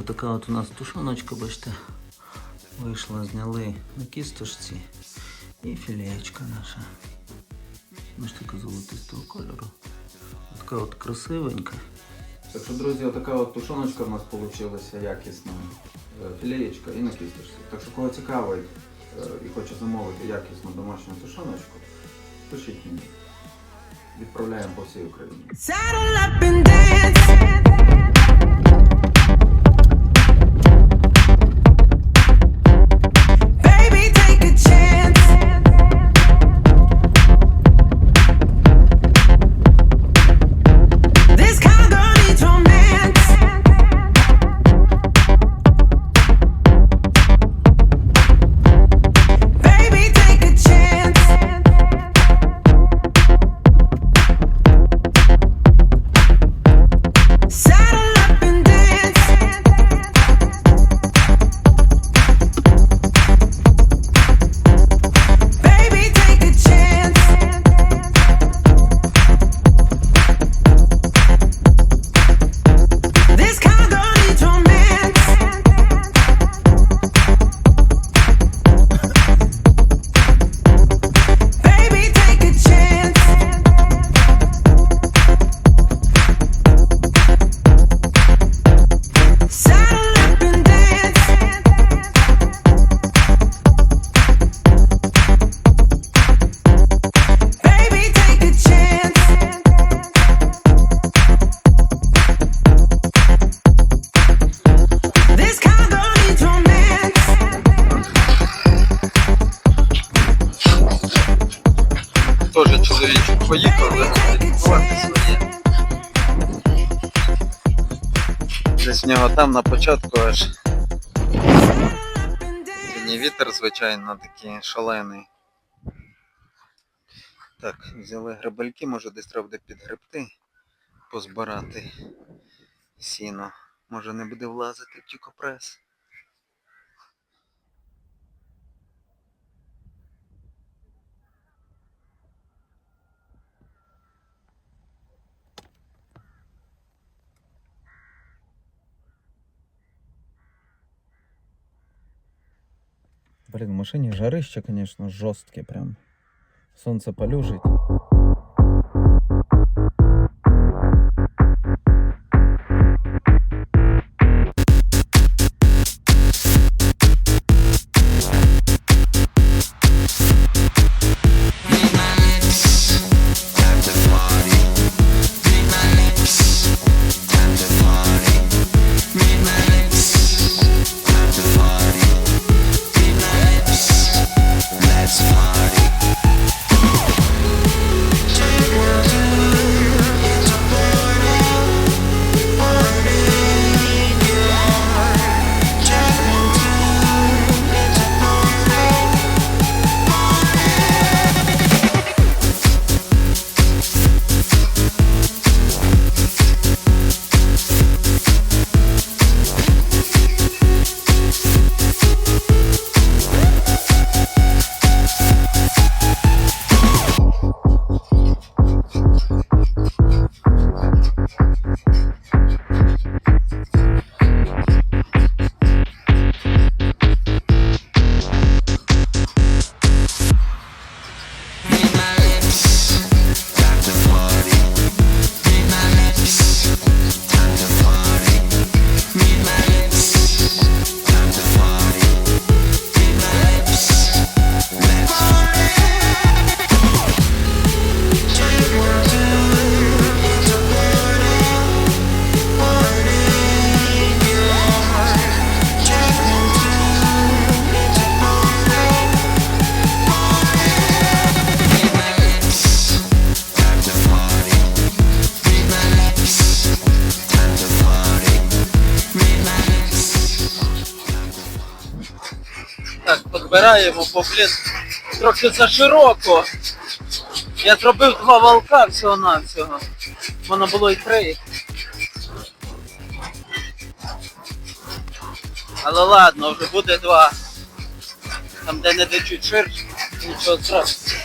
отака от у нас тушоночка, бачите, вийшла, зняли на кісточці і філеєчка наша. Ось така золотистого кольору. Така от красивенька. Так що, друзі, отака от тушоночка в нас вийшла якісна. Е, Філеєчка і на кісточці. Так що кого цікавить е, і хоче замовити якісну домашню тушоночку, пишіть мені. Відправляємо по всій Україні. Нього там на початку аж сьогодні вітер, звичайно, такий шалений. Так, взяли грибельки, може десь треба буде підгребти, позбирати сіно. Може не буде влазити в тікопрес. Блин, в машине жарище, конечно, жесткие прям. Солнце полюжить. Так, підбираємо, бо, блін, трохи зашироко. Я зробив два валка всього-навсього. Воно було і три. Але ладно, вже буде два. Там де не де чуть ширше, нічого страшного.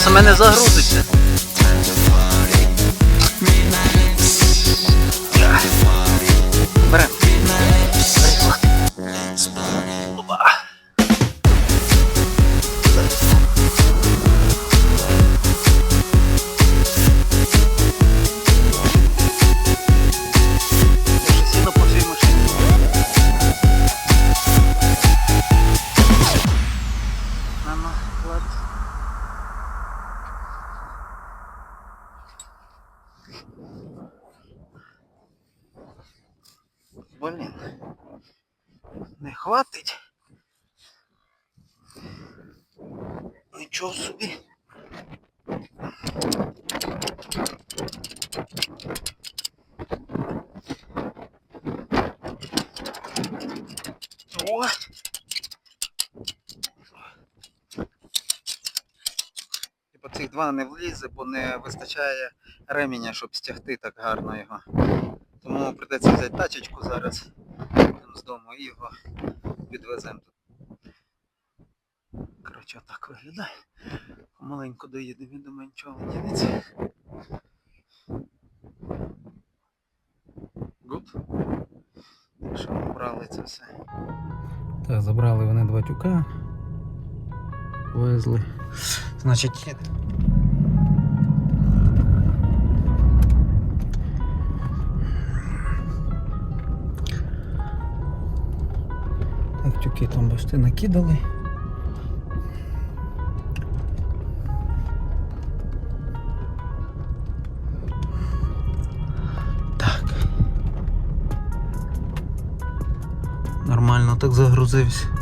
Саме не загрузиться. Берем. Опа. Я вже сіно по цій машині. Мама, ладно. Блін. Не хватить. Нічого собі. О! Типа цих два не влізе, бо не вистачає ременя, щоб стягти так гарно його. Тому прийдеться взяти тачечку зараз з дому і його відвеземо тут. Коротше, отак виглядає. Помаленьку доїдемо до меншого дінеться. Гуд. Що брали це все. Так, забрали вони два тюка. Везли. Значить, їде. Тюки там бачите накидали. Так. Нормально так загрузився.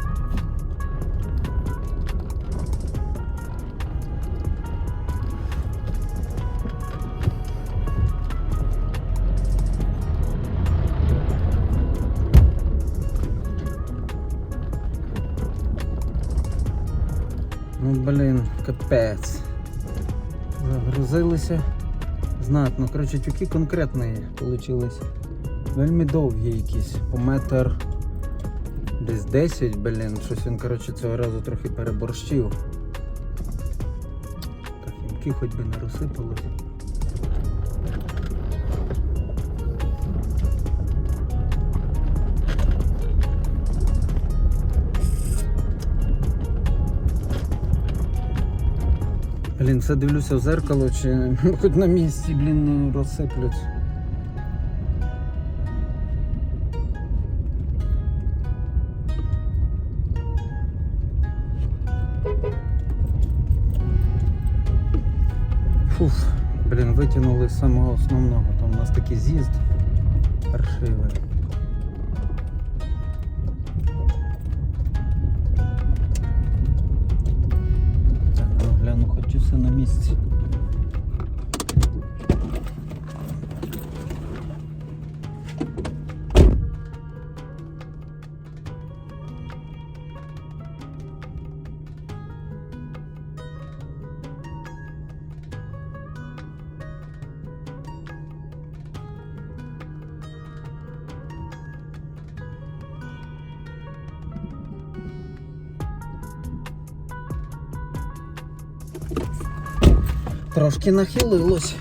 Блін, капець. Загрузилися. Знатно. Коротше, тюки конкретні вийшли. Вельми довгі якісь. По метр десь 10, блін. Щось він, коротше, цього разу трохи переборщив. Так, ямки хоч би не розсипалось. Блін, все дивлюся в зеркало, чи хоч на місці, блін, не розсиплють. Фуф, блін, витягнули з самого основного. Там у нас такий з'їзд паршивий. Все на місці. Трошки нахилилось.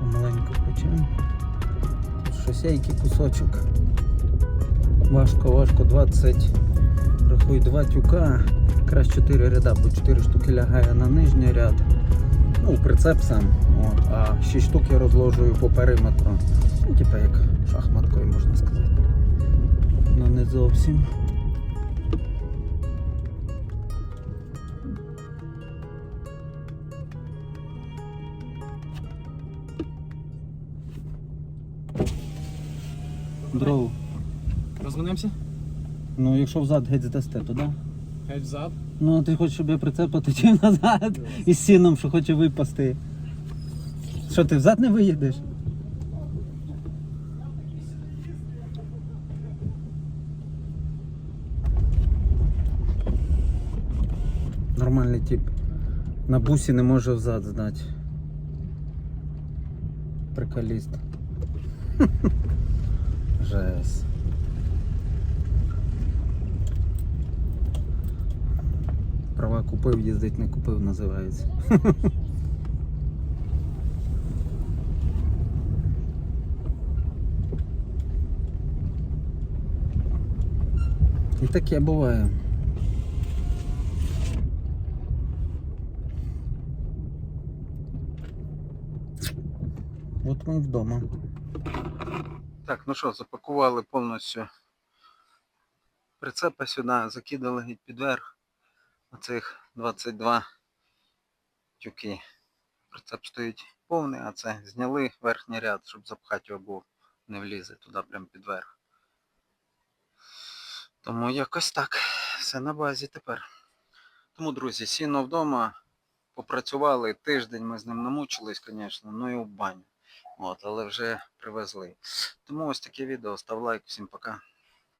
Помаленьку є, який кусочок. Важко, важко, 20. Рахуй 2 тюка. Якраз 4 ряда, бо 4 штуки лягає на нижній ряд. Ну, прицеп сам. От, а 6 штук я розложую по периметру. Ну, типа як шахматкою можна сказати. Ну не зовсім. Дров. Розвернемося? Ну, якщо взад геть здасте, то да? Геть взад. Ну, ти хочеш, щоб я прицеп поточив назад із сіном, що хоче випасти. Що, ти взад не виїдеш? Нормальний тип. На бусі не може взад здати. Приколіст. Жесть. Права купив, їздить не купив, називається. І таке буває. От ми вдома. Так, ну що, запакували повністю прицепа сюди, закидали геть під верх. Оцих 22 тюки. Прицеп стоїть повний, а це зняли верхній ряд, щоб запхати його, бо не влізе туди прямо під верх. Тому якось так. Все на базі тепер. Тому, друзі, сіно вдома. Попрацювали тиждень, ми з ним намучились, звісно, ну і в баню. От, але вже привезли. Тому ось таке відео. Став лайк, всім пока.